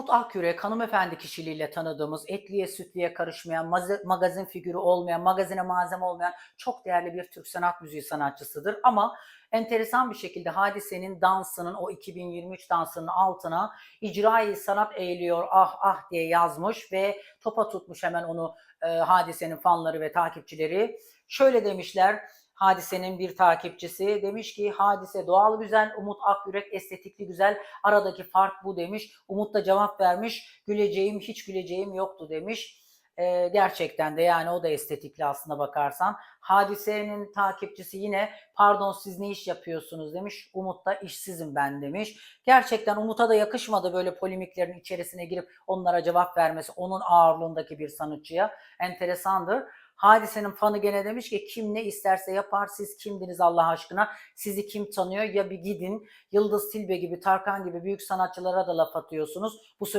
Umut Akyürek hanımefendi kişiliğiyle tanıdığımız, etliye sütliye karışmayan, magazin figürü olmayan, magazine malzeme olmayan çok değerli bir Türk sanat müziği sanatçısıdır. Ama enteresan bir şekilde Hadise'nin dansının, o 2023 dansının altına icra sanat eğiliyor ah ah diye yazmış ve topa tutmuş hemen onu e, Hadise'nin fanları ve takipçileri. Şöyle demişler, Hadise'nin bir takipçisi demiş ki Hadise doğal güzel, Umut Akyürek estetikli güzel. Aradaki fark bu demiş. Umut da cevap vermiş. Güleceğim hiç güleceğim yoktu demiş. Ee, gerçekten de yani o da estetikli aslında bakarsan. Hadise'nin takipçisi yine pardon siz ne iş yapıyorsunuz demiş. Umut da işsizim ben demiş. Gerçekten Umut'a da yakışmadı böyle polemiklerin içerisine girip onlara cevap vermesi. Onun ağırlığındaki bir sanatçıya. Enteresandır. Hadise'nin fanı gene demiş ki kim ne isterse yapar siz kimdiniz Allah aşkına sizi kim tanıyor ya bir gidin Yıldız Tilbe gibi Tarkan gibi büyük sanatçılara da laf atıyorsunuz bu